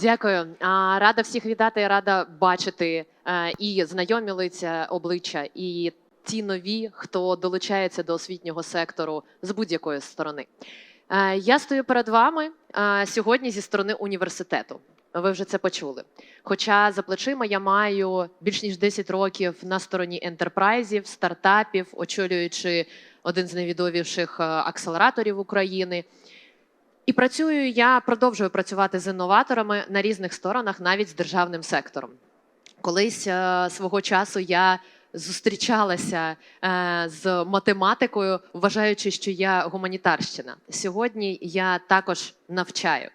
Дякую. Рада всіх вітати, рада бачити е, і знайомі лиця обличчя, і ті нові, хто долучається до освітнього сектору з будь-якої сторони. Е, Я стою перед вами е, сьогодні зі сторони університету. Ви вже це почули. Хоча за плечима я маю більш ніж 10 років на стороні ентерпрайзів, стартапів, очолюючи один з найвідоміших е, акселераторів України. І працюю я продовжую працювати з інноваторами на різних сторонах, навіть з державним сектором. Колись свого часу я зустрічалася е, з математикою, вважаючи, що я гуманітарщина. Сьогодні я також навчаю.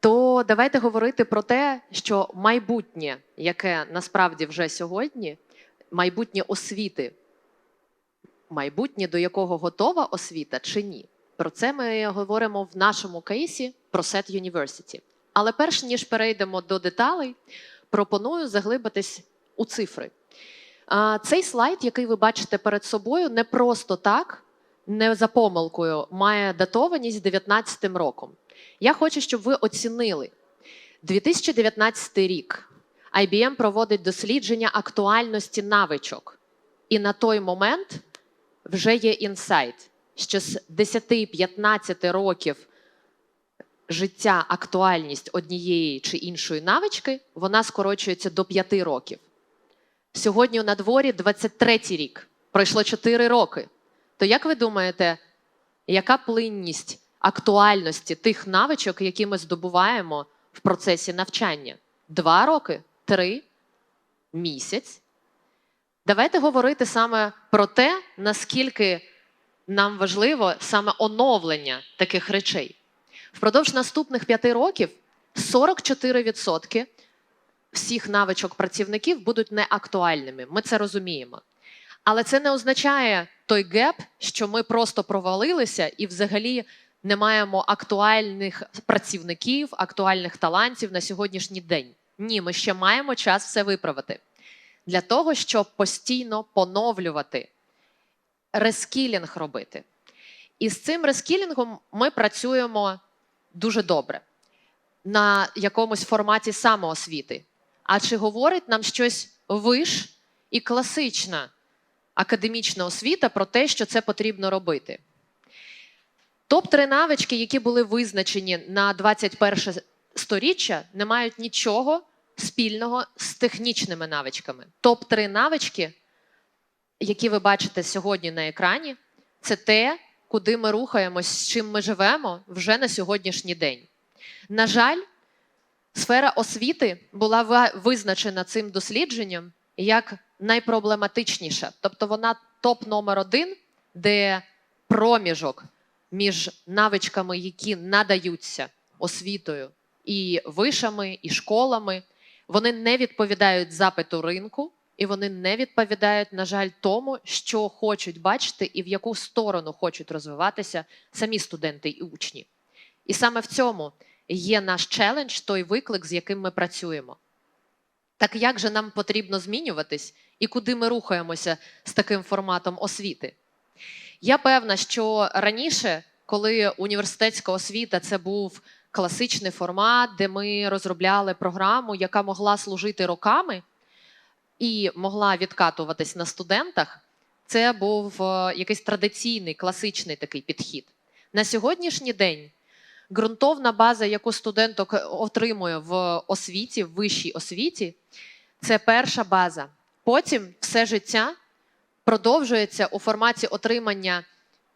То давайте говорити про те, що майбутнє, яке насправді вже сьогодні, майбутнє освіти, майбутнє, до якого готова освіта чи ні. Про це ми говоримо в нашому кейсі про SET University. Але перш ніж перейдемо до деталей, пропоную заглибитись у цифри. Цей слайд, який ви бачите перед собою, не просто так, не за помилкою, має датованість 19 роком. Я хочу, щоб ви оцінили 2019 рік. IBM проводить дослідження актуальності навичок. І на той момент вже є інсайт що з 10-15 років життя актуальність однієї чи іншої навички вона скорочується до 5 років. Сьогодні на дворі 23 рік, пройшло 4 роки. То як ви думаєте, яка плинність актуальності тих навичок, які ми здобуваємо в процесі навчання? Два роки, три, місяць? Давайте говорити саме про те, наскільки нам важливо саме оновлення таких речей. Впродовж наступних п'яти років 44% всіх навичок працівників будуть неактуальними. Ми це розуміємо. Але це не означає той геп, що ми просто провалилися і взагалі не маємо актуальних працівників, актуальних талантів на сьогоднішній день. Ні, ми ще маємо час все виправити для того, щоб постійно поновлювати рескілінг робити. І з цим рескілінгом ми працюємо дуже добре на якомусь форматі самоосвіти. А чи говорить нам щось виш і класична академічна освіта про те, що це потрібно робити? Топ-3 навички, які були визначені на 21 сторіччя, не мають нічого спільного з технічними навичками. Топ-3 навички які ви бачите сьогодні на екрані, це те, куди ми рухаємось, з чим ми живемо вже на сьогоднішній день. На жаль, сфера освіти була визначена цим дослідженням як найпроблематичніша. Тобто вона топ номер один, де проміжок між навичками, які надаються освітою і вишами, і школами, вони не відповідають запиту ринку і вони не відповідають, на жаль, тому, що хочуть бачити і в яку сторону хочуть розвиватися самі студенти і учні. І саме в цьому є наш челендж, той виклик, з яким ми працюємо. Так як же нам потрібно змінюватись і куди ми рухаємося з таким форматом освіти? Я певна, що раніше, коли університетська освіта це був класичний формат, де ми розробляли програму, яка могла служити роками і могла відкатуватись на студентах, це був е, якийсь традиційний класичний такий підхід. На сьогоднішній день ґрунтовна база, яку студенток отримує в освіті, в вищій освіті, це перша база. Потім все життя продовжується у форматі отримання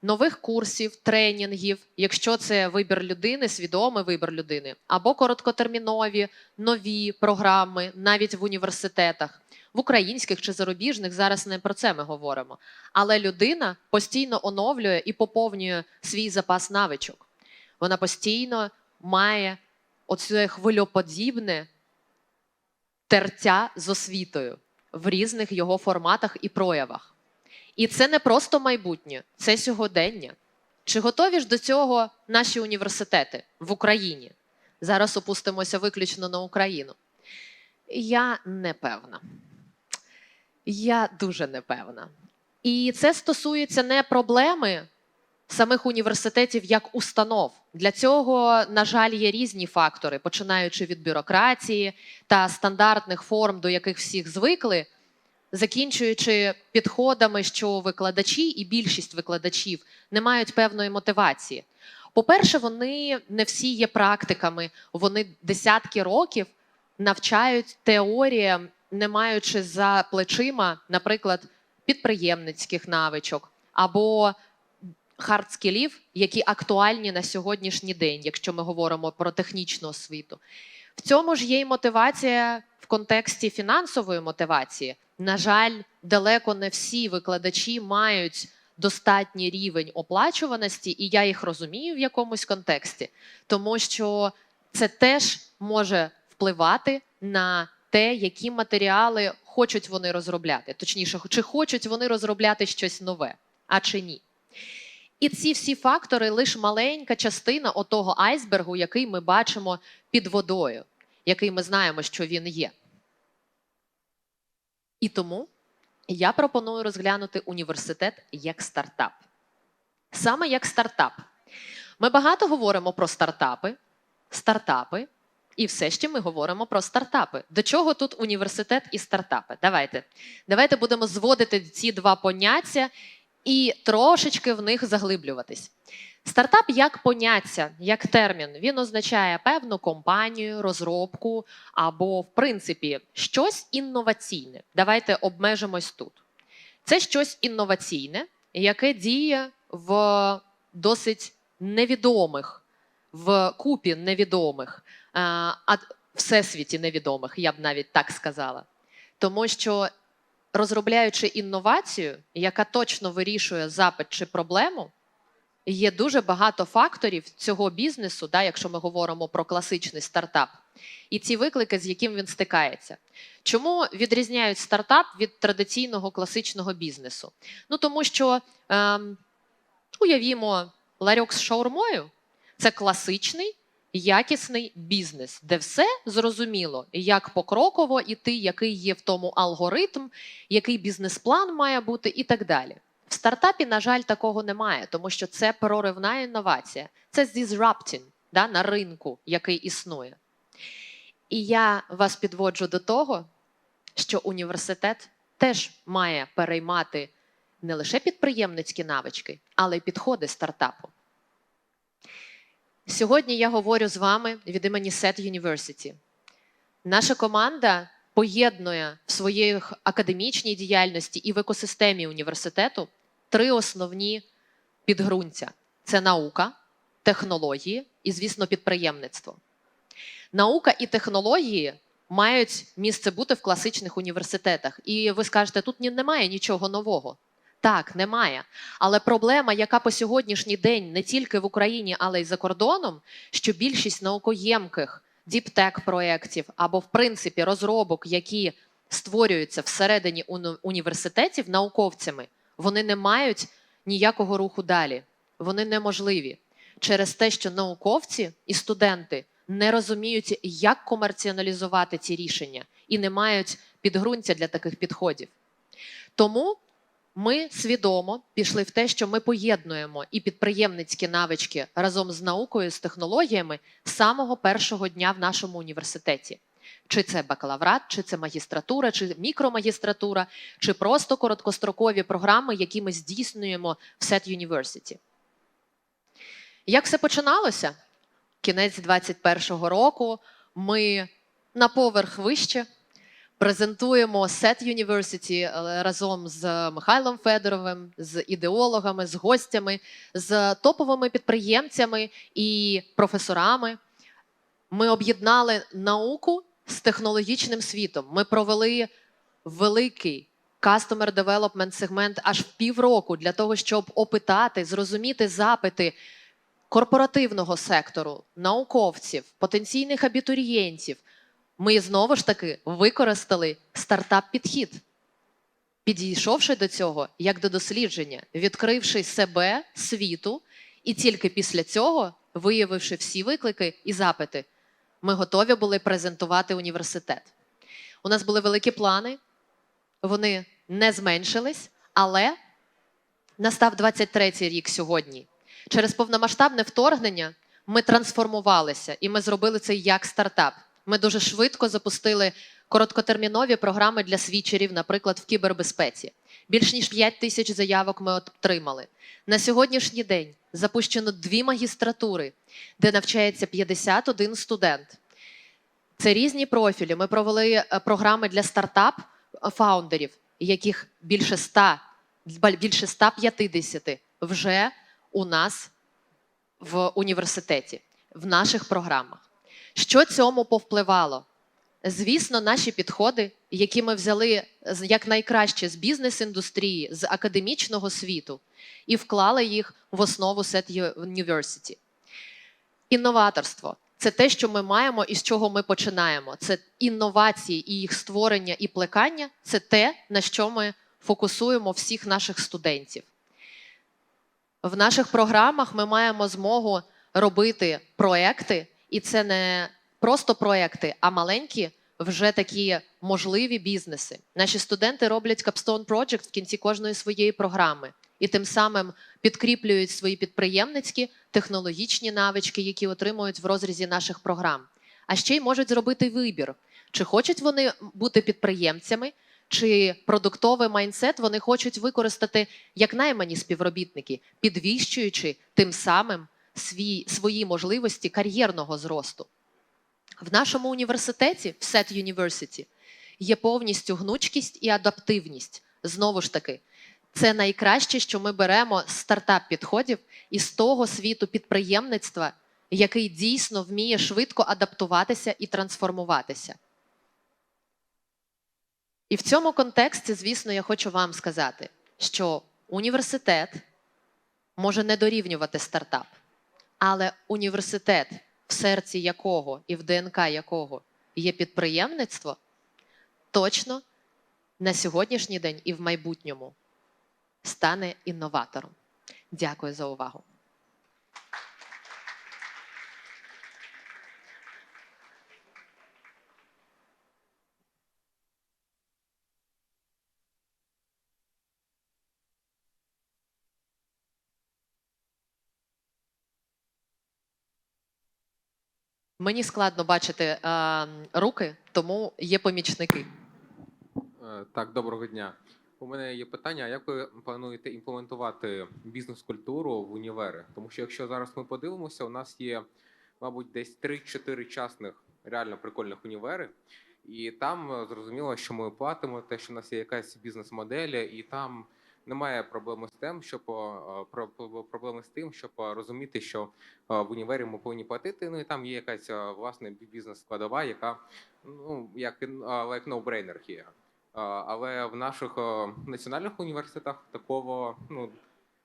нових курсів, тренінгів, якщо це вибір людини, свідомий вибір людини, або короткотермінові нові програми, навіть в університетах, в українських чи зарубіжних. Зараз не про це ми говоримо. Але людина постійно оновлює і поповнює свій запас навичок. Вона постійно має оце хвильоподібне тертя з освітою в різних його форматах і проявах. І це не просто майбутнє, це сьогодення. Чи готові ж до цього наші університети в Україні? Зараз опустимося виключно на Україну. Я не певна. Я дуже непевна. І це стосується не проблеми самих університетів як установ. Для цього, на жаль, є різні фактори, починаючи від бюрократії та стандартних форм, до яких всіх звикли, закінчуючи підходами, що викладачі і більшість викладачів не мають певної мотивації. По-перше, вони не всі є практиками, вони десятки років навчають теоріям, не маючи за плечима, наприклад, підприємницьких навичок або хардскілів, які актуальні на сьогоднішній день, якщо ми говоримо про технічну освіту. В цьому ж є й мотивація в контексті фінансової мотивації. На жаль, далеко не всі викладачі мають достатній рівень оплачуваності, і я їх розумію в якомусь контексті, тому що це теж може впливати на те, які матеріали хочуть вони розробляти. Точніше, чи хочуть вони розробляти щось нове, а чи ні. І ці всі фактори лише маленька частина отого айсбергу, який ми бачимо під водою, який ми знаємо, що він є. І тому я пропоную розглянути університет як стартап. Саме як стартап. Ми багато говоримо про стартапи, стартапи, і все ще ми говоримо про стартапи. До чого тут університет і стартапи? Давайте. Давайте будемо зводити ці два поняття і трошечки в них заглиблюватись. Стартап як поняття, як термін, він означає певну компанію, розробку або, в принципі, щось інноваційне. Давайте обмежимось тут. Це щось інноваційне, яке діє в досить невідомих, в купі невідомих, е, а всесвіті невідомих, я б навіть так сказала. Тому що розробляючи інновацію, яка точно вирішує запит чи проблему, є дуже багато факторів цього бізнесу, да, якщо ми говоримо про класичний стартап, і ці виклики, з яким він стикається. Чому відрізняють стартап від традиційного класичного бізнесу? Ну тому що ем, уявімо, ларьок з шаурмою це класичний. Якісний бізнес, де все зрозуміло, як покроково іти, який є в тому алгоритм, який бізнес-план має бути, і так далі. В стартапі, на жаль, такого немає, тому що це проривна інновація, це disrupting да, на ринку, який існує. І я вас підводжу до того, що університет теж має переймати не лише підприємницькі навички, але й підходи стартапу. Сьогодні я говорю з вами від імені SET University. Наша команда поєднує в своїй академічній діяльності і в екосистемі університету три основні підґрунтя: це наука, технології і, звісно, підприємництво. Наука і технології мають місце бути в класичних університетах. І ви скажете, тут немає нічого нового. Так, немає. Але проблема, яка по сьогоднішній день не тільки в Україні, але й за кордоном, що більшість наукоємких діптек проєктів або, в принципі, розробок, які створюються всередині університетів науковцями, вони не мають ніякого руху далі. Вони неможливі через те, що науковці і студенти не розуміють, як комерціоналізувати ці рішення, і не мають підґрунтя для таких підходів. Тому ми свідомо пішли в те, що ми поєднуємо і підприємницькі навички разом з наукою, з технологіями з самого першого дня в нашому університеті. Чи це бакалаврат, чи це магістратура, чи мікромагістратура, чи просто короткострокові програми, які ми здійснюємо в SET University. Як все починалося? Кінець 2021 року ми на поверх вище презентуємо SET University разом з Михайлом Федоровим, з ідеологами, з гостями, з топовими підприємцями і професорами. Ми об'єднали науку з технологічним світом. Ми провели великий Customer Development сегмент аж в півроку для того, щоб опитати, зрозуміти запити корпоративного сектору, науковців, потенційних абітурієнтів. Ми знову ж таки використали стартап-підхід. підійшовши до цього як до дослідження, відкривши себе, світу, і тільки після цього, виявивши всі виклики і запити, ми готові були презентувати університет. У нас були великі плани, вони не зменшились, але настав 23-й рік сьогодні. Через повномасштабне вторгнення ми трансформувалися і ми зробили це як стартап. Ми дуже швидко запустили короткотермінові програми для свічерів, наприклад, в кібербезпеці. Більш ніж 5 тисяч заявок ми отримали. На сьогоднішній день запущено дві магістратури, де навчається 51 студент. Це різні профілі. Ми провели е, програми для стартап е, фаундерів, яких більше 100, більше 150 вже у нас в університеті, в наших програмах. Що цьому повпливало? Звісно, наші підходи, які ми взяли як найкраще з бізнес-індустрії, з академічного світу, і вклали їх в основу Set University. Інноваторство це те, що ми маємо і з чого ми починаємо. Це інновації і їх створення і плекання це те, на що ми фокусуємо всіх наших студентів. В наших програмах ми маємо змогу робити проекти, і це не просто проекти, а маленькі вже такі можливі бізнеси. Наші студенти роблять Capstone Project в кінці кожної своєї програми і тим самим підкріплюють свої підприємницькі технологічні навички, які отримують в розрізі наших програм. А ще й можуть зробити вибір, чи хочуть вони бути підприємцями, чи продуктовий майндсет вони хочуть використати як наймані співробітники, підвищуючи тим самим свій, свої можливості кар'єрного зросту. В нашому університеті, в SET University, є повністю гнучкість і адаптивність. Знову ж таки, це найкраще, що ми беремо з стартап-підходів і з того світу підприємництва, який дійсно вміє швидко адаптуватися і трансформуватися. І в цьому контексті, звісно, я хочу вам сказати, що університет може не дорівнювати стартап, але університет, в серці якого і в ДНК якого є підприємництво, точно на сьогоднішній день і в майбутньому стане інноватором. Дякую за увагу. Мені складно бачити е, руки, тому є помічники. Е, Так, доброго дня. У мене є питання: а як ви плануєте імплементувати бізнес-культуру в універи? Тому що якщо зараз ми подивимося, у нас є, мабуть, десь 3-4 частних реально прикольних універи, і там е, зрозуміло, що ми платимо те, що у нас є якась бізнес-модель, і там немає проблеми з тим, щоб е, про- про- проблеми з тим, щоб е, розуміти, що е, в універі ми повинні платити. Ну і там є якась власне бізнес-складова, яка ну як like no-brainer here. Але в наших національних університетах такого ну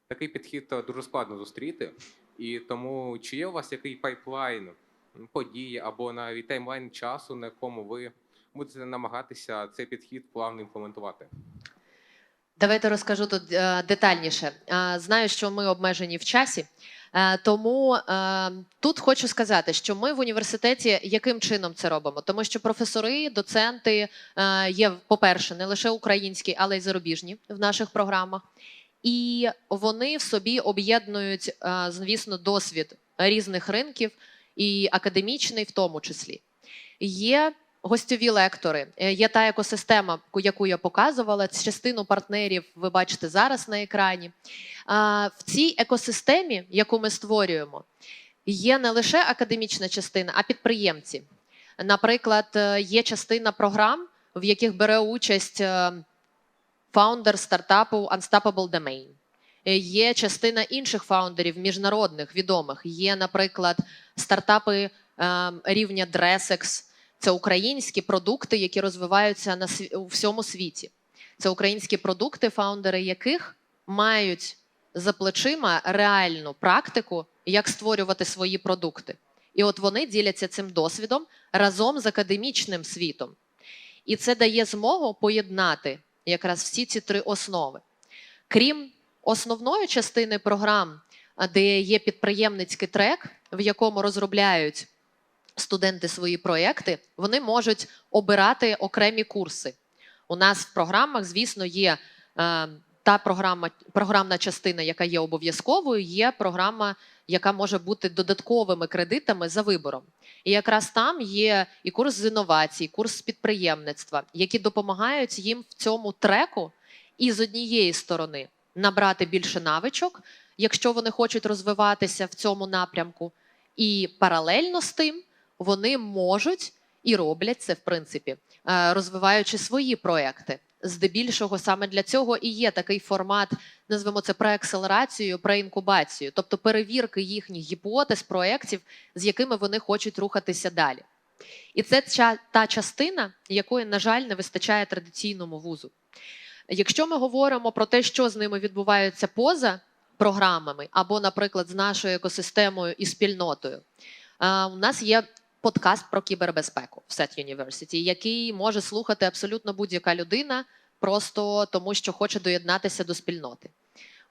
такий підхід дуже складно зустріти. І тому чи є у вас який пайплайн м, подій або навіть таймлайн часу, на якому ви будете намагатися цей підхід плавно імплементувати? Давайте розкажу тут е, детальніше. Е, Знаю, що ми обмежені в часі, е, тому тут хочу сказати, що ми в університеті яким чином це робимо? Тому що професори, доценти є, по-перше, не лише українські, але й зарубіжні в наших програмах. І вони в собі об'єднують, звісно, досвід різних ринків, і академічний в тому числі. Є гостьові лектори. Е, Є та екосистема, яку я показувала. Частину партнерів ви бачите зараз на екрані. В цій екосистемі, яку ми створюємо, є не лише академічна частина, а підприємці. Наприклад, е, є частина програм, в яких бере участь е, фаундер стартапу Unstoppable Domain. Є частина інших фаундерів міжнародних відомих. Є, наприклад, стартапи е, рівня Dresex. Це українські продукти, які розвиваються на сві- у всьому світі. Це українські продукти, фаундери яких мають за плечима реальну практику, як створювати свої продукти. І от вони діляться цим досвідом разом з академічним світом. І це дає змогу поєднати якраз всі ці три основи. Крім основної частини програм, де є підприємницький трек, в якому розробляють студенти свої проекти, вони можуть обирати окремі курси. У нас в програмах, звісно, є е, та програма, програмна частина, яка є обов'язковою, є програма, яка може бути додатковими кредитами за вибором. І якраз там є і курс з інновацій, курс з підприємництва, які допомагають їм в цьому треку і з однієї сторони набрати більше навичок, якщо вони хочуть розвиватися в цьому напрямку, і паралельно з тим вони можуть і роблять це, в принципі, е, розвиваючи свої проекти. Здебільшого саме для цього і є такий формат, назвемо це преакселерацією, преінкубацією, тобто перевірки їхніх гіпотез, проєктів, з якими вони хочуть рухатися далі. І це та частина, якої, на жаль, не вистачає традиційному вузу. Якщо ми говоримо про те, що з ними відбувається поза програмами, або, наприклад, з нашою екосистемою і спільнотою, е, у нас є подкаст про кібербезпеку в SET University, який може слухати абсолютно будь-яка людина, просто тому що хоче доєднатися до спільноти.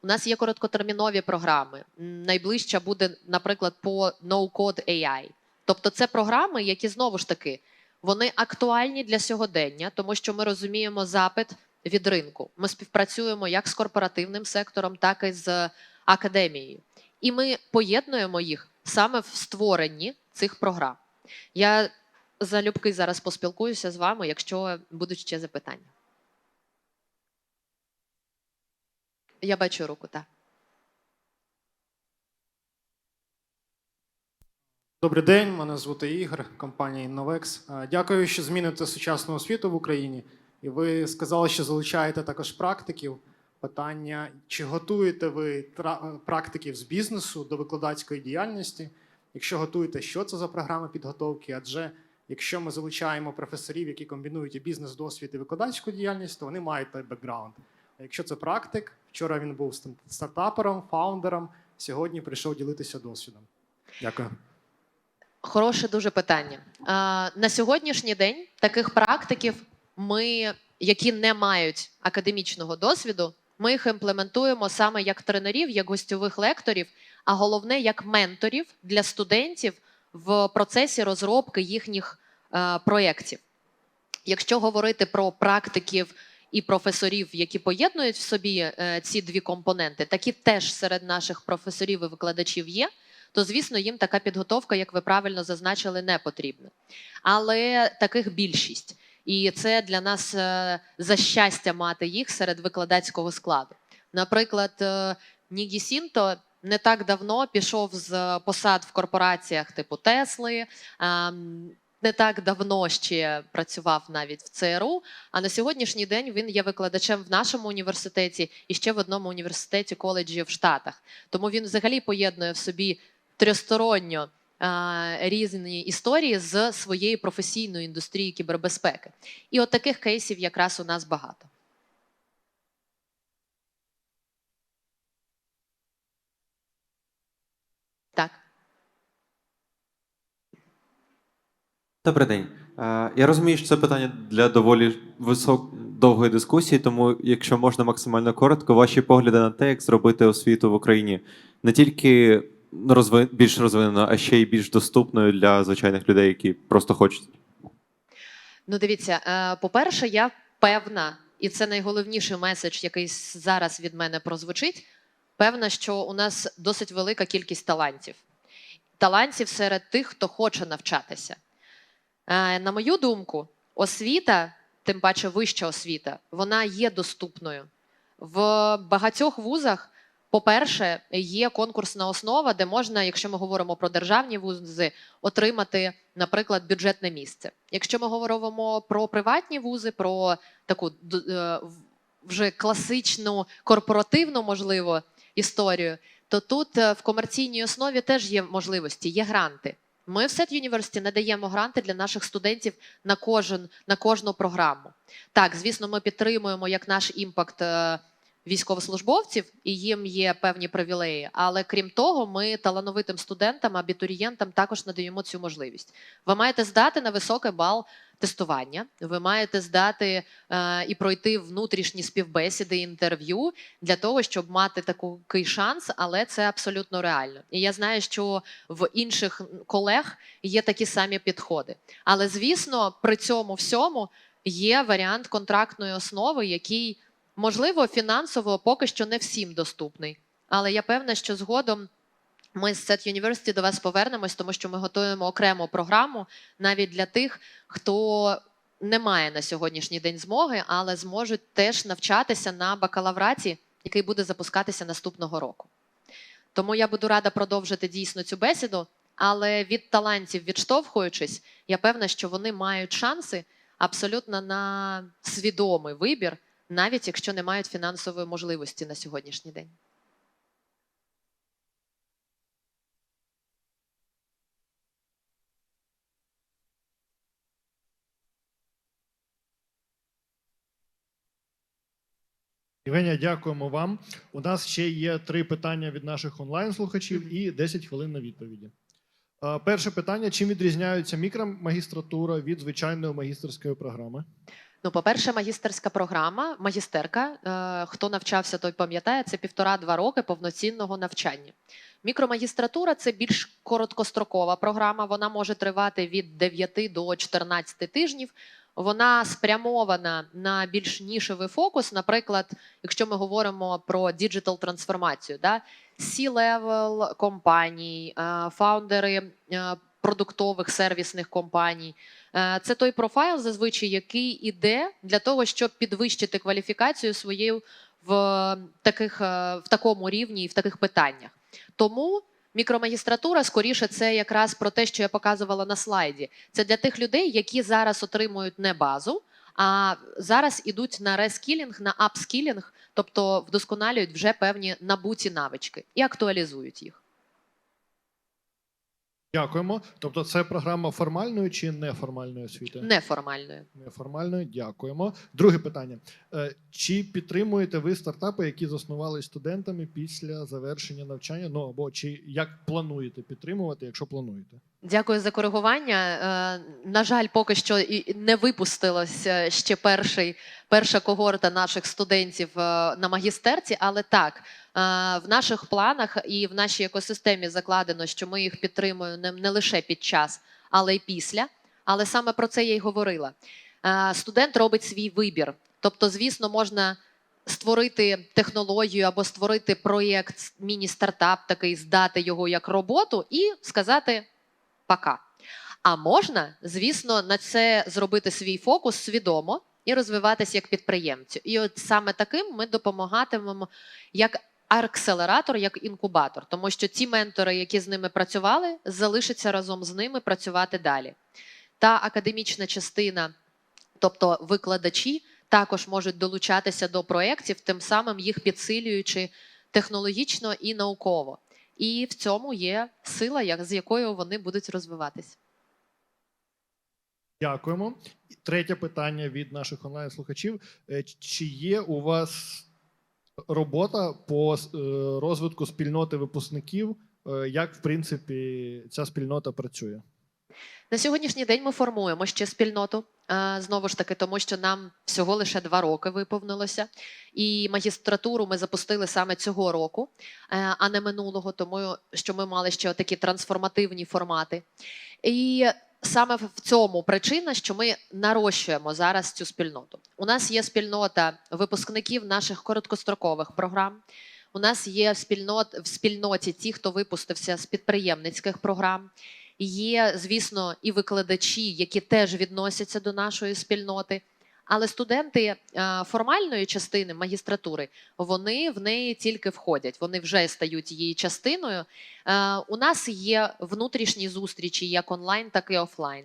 У нас є короткотермінові програми. Найближча буде, наприклад, по No-Code AI. Тобто, це програми, які знову ж таки вони актуальні для сьогодення, тому що ми розуміємо запит від ринку. Ми співпрацюємо як з корпоративним сектором, так і з академією. І ми поєднуємо їх саме в створенні цих програм. Я залюбки зараз поспілкуюся з вами, якщо будуть ще запитання. Я бачу руку, так. Добрий день, мене звати Ігор, компанія Innovex. Е, Дякую, що зміните сучасну освіту в Україні. І ви сказали, що залучаєте також практиків. Питання: чи готуєте ви практиків з бізнесу до викладацької діяльності? Якщо готуєте, що це за програма підготовки? Адже якщо ми залучаємо професорів, які комбінують і бізнес-досвід і викладацьку діяльність, то вони мають той бекграунд. А якщо це практик, вчора він був стартапером, фаундером, сьогодні прийшов ділитися досвідом. Дякую. Хороше дуже питання. На сьогоднішній день таких практиків ми, які не мають академічного досвіду, ми їх імплементуємо саме як тренерів, як гостьових лекторів, а головне як менторів для студентів в процесі розробки їхніх е, проєктів. Якщо говорити про практиків і професорів, які поєднують в собі е, ці дві компоненти, такі теж серед наших професорів і викладачів є то звісно їм така підготовка, як ви правильно зазначили, не потрібна. Але таких більшість. І це для нас е, за щастя мати їх серед викладацького складу. Наприклад, е, Нігі Сінто не так давно пішов з посад в корпораціях типу Тесли. ем, Не так давно ще працював навіть в ЦРУ. А на сьогоднішній день він є викладачем в нашому університеті і ще в одному університеті коледжі в Штатах. Тому він взагалі поєднує в собі трьохсторонньо різні історії з своєї професійної індустрії кібербезпеки. І от таких кейсів якраз у нас багато. Так. Добрий день. Е, Я розумію, що це питання для доволі висок... довгої дискусії, тому, якщо можна максимально коротко, ваші погляди на те, як зробити освіту в Україні не тільки розви... більш розвинено, а ще й більш доступною для звичайних людей, які просто хочуть. Ну, дивіться, е, по-перше, я певна, і це найголовніший меседж, який зараз від мене прозвучить. Певна, що у нас досить велика кількість талантів. Талантів серед тих, хто хоче навчатися. Е, На мою думку, освіта, тим паче вища освіта, вона є доступною. В багатьох вузах, по-перше, є конкурсна основа, де можна, якщо ми говоримо про державні вузи, отримати, наприклад, бюджетне місце. Якщо ми говоримо про приватні вузи, про таку е, вже класичну корпоративну, можливо, історію, то тут е, в комерційній основі теж є можливості, є гранти. Ми в SET University надаємо гранти для наших студентів на кожен на кожну програму. Так, звісно, ми підтримуємо як наш імпакт е, військовослужбовців, і їм є певні привілеї. Але крім того, ми талановитим студентам, абітурієнтам також надаємо цю можливість. Ви маєте здати на високий бал тестування. Ви маєте здати е, і пройти внутрішні співбесіди, інтерв'ю для того, щоб мати такий шанс, але це абсолютно реально. І я знаю, що в інших колег є такі самі підходи. Але звісно, при цьому всьому є варіант контрактної основи, який можливо фінансово поки що не всім доступний. Але я певна, що згодом. Ми з Set University до вас повернемось, тому що ми готуємо окрему програму навіть для тих, хто не має на сьогоднішній день змоги, але зможуть теж навчатися на бакалавраті, який буде запускатися наступного року. Тому я буду рада продовжити дійсно цю бесіду, але від талантів відштовхуючись, я певна, що вони мають шанси абсолютно на свідомий вибір, навіть якщо не мають фінансової можливості на сьогоднішній день. Євгенія, дякуємо вам. У нас ще є три питання від наших онлайн-слухачів і 10 хвилин на відповіді. Перше питання: чим відрізняється мікромагістратура від звичайної магістерської програми? Ну, по-перше, магістерська програма, магістерка. Е, хто навчався, той пам'ятає, це півтора-два роки повноцінного навчання. Мікромагістратура це більш короткострокова програма. Вона може тривати від 9 до 14 тижнів. Вона спрямована на більш нішевий фокус. Наприклад, якщо ми говоримо про діджитал трансформацію, да? C-level компаній, е, фаундери е, продуктових сервісних компаній. Е, Це той профайл, зазвичай, який іде для того, щоб підвищити кваліфікацію свою в таких е, в такому рівні і в таких питаннях. Тому мікромагістратура скоріше це якраз про те, що я показувала на слайді. Це для тих людей, які зараз отримують не базу, а зараз ідуть на рескілінг, на апскілінг, тобто вдосконалюють вже певні набуті навички і актуалізують їх. Дякуємо. Тобто, це програма формальної чи неформальної освіти? Неформальною. Неформальної, дякуємо. Друге питання: Е, чи підтримуєте ви стартапи, які заснували студентами після завершення навчання? Ну або чи як плануєте підтримувати, якщо плануєте? Дякую за коригування. Е, На жаль, поки що і не випустилося ще перший, перша когорта наших студентів е, на магістерці, але так, е, в наших планах і в нашій екосистемі закладено, що ми їх підтримуємо не, не лише під час, але й після. Але саме про це я й говорила. Е, Студент робить свій вибір. Тобто, звісно, можна створити технологію або створити проєкт, міні-стартап такий, здати його як роботу і сказати пока. А можна, звісно, на це зробити свій фокус свідомо і розвиватися як підприємцю. І от саме таким ми допомагатимемо як акселератор, як інкубатор, тому що ті ментори, які з ними працювали, залишаться разом з ними працювати далі. Та академічна частина, тобто викладачі, також можуть долучатися до проєктів, тим самим їх підсилюючи технологічно і науково. І в цьому є сила, як- з якою вони будуть розвиватись. Дякуємо. Третє питання від наших онлайн-слухачів: Е, чи є у вас робота по е, розвитку спільноти випускників? Е, Як в принципі ця спільнота працює? На сьогоднішній день ми формуємо ще спільноту. е, Знову ж таки, тому що нам всього лише два роки виповнилося. І магістратуру ми запустили саме цього року, а не минулого, тому що ми мали ще такі трансформативні формати. І саме в цьому причина, що ми нарощуємо зараз цю спільноту. У нас є спільнота випускників наших короткострокових програм. У нас є спільнот в спільноті ті, хто випустився з підприємницьких програм. Є, звісно, і викладачі, які теж відносяться до нашої спільноти. Але студенти е, формальної частини магістратури вони в неї тільки входять, вони вже стають її частиною. Е, У нас є внутрішні зустрічі як онлайн, так і офлайн.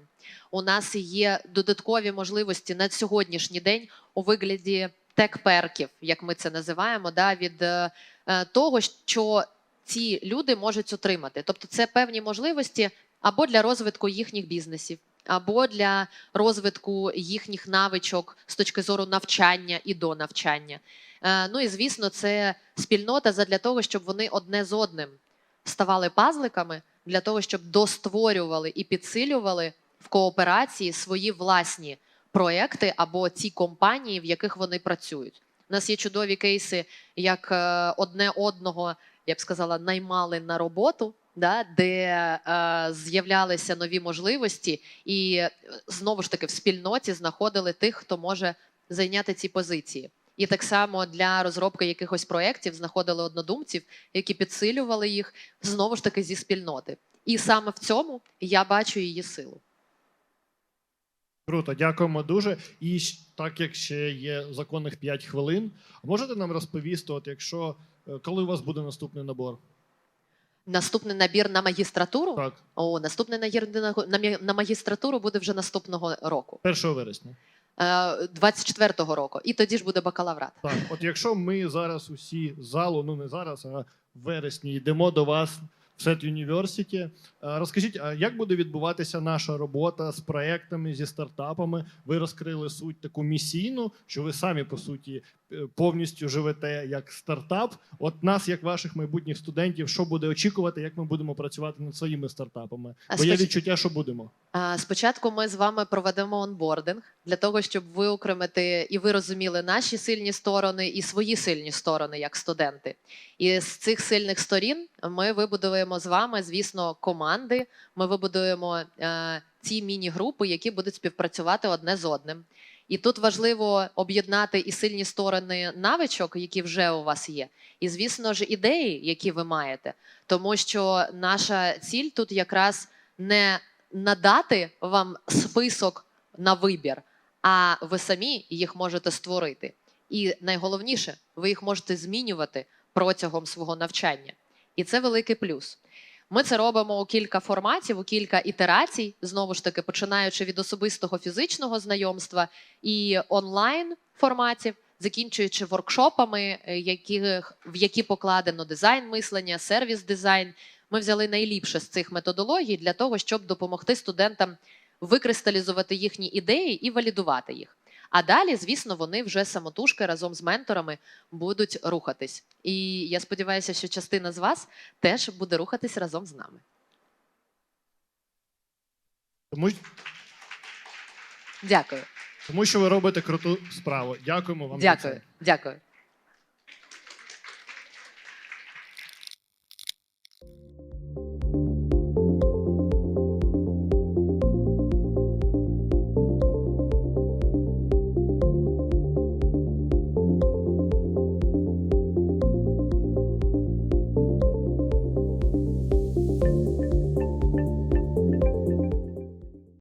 У нас є додаткові можливості на сьогоднішній день у вигляді тек-перків, як ми це називаємо, да, від е, того, що ці люди можуть отримати. Тобто, це певні можливості або для розвитку їхніх бізнесів, або для розвитку їхніх навичок з точки зору навчання і до навчання. Е, Ну і звісно, це спільнота задля того, щоб вони одне з одним ставали пазликами для того, щоб достворювали і підсилювали в кооперації свої власні проекти або ті компанії, в яких вони працюють. У нас є чудові кейси, як е, одне одного, я б сказала, наймали на роботу, да, де е, з'являлися нові можливості, і е, знову ж таки в спільноті знаходили тих, хто може зайняти ці позиції. І так само для розробки якихось проєктів знаходили однодумців, які підсилювали їх знову ж таки зі спільноти. І саме в цьому я бачу її силу. Круто, дякуємо дуже. І так як ще є законних 5 хвилин, можете нам розповісти, от якщо е, коли у вас буде наступний набор? Наступний набір на магістратуру. Так, О, наступний набір на, на, на магістратуру буде вже наступного року, 1 вересня. е, 24-го року. І тоді ж буде бакалаврат. Так, от якщо ми зараз усі з залу, ну не зараз, а в вересні йдемо до вас в Сет University, е, розкажіть, а як буде відбуватися наша робота з проектами, зі стартапами? Ви розкрили суть таку місійну, що ви самі по суті е, повністю живете як стартап. От нас, як ваших майбутніх студентів, що буде очікувати, як ми будемо працювати над своїми стартапами? А Бо є відчуття, що будемо. А, Спочатку ми з вами проведемо онбординг для того, щоб виокремити і ви розуміли наші сильні сторони і свої сильні сторони як студенти. І з цих сильних сторін ми вибудуємо з вами, звісно, команди. Ми вибудуємо е, ці міні-групи, які будуть співпрацювати одне з одним. І тут важливо об'єднати і сильні сторони навичок, які вже у вас є, і звісно ж ідеї, які ви маєте, тому що наша ціль тут якраз не надати вам список на вибір, а ви самі їх можете створити. І найголовніше, ви їх можете змінювати протягом свого навчання. І це великий плюс. Ми це робимо у кілька форматів, у кілька ітерацій, знову ж таки, починаючи від особистого фізичного знайомства і онлайн форматів, закінчуючи воркшопами, е, яких, в які покладено дизайн мислення, сервіс дизайн. Ми взяли найліпше з цих методологій для того, щоб допомогти студентам викристалізувати їхні ідеї і валідувати їх. А далі, звісно, вони вже самотужки разом з менторами будуть рухатись. І я сподіваюся, що частина з вас теж буде рухатись разом з нами. Тому, Дякую, тому що ви робите круту справу. Дякуємо вам. за дякую, це. дякую.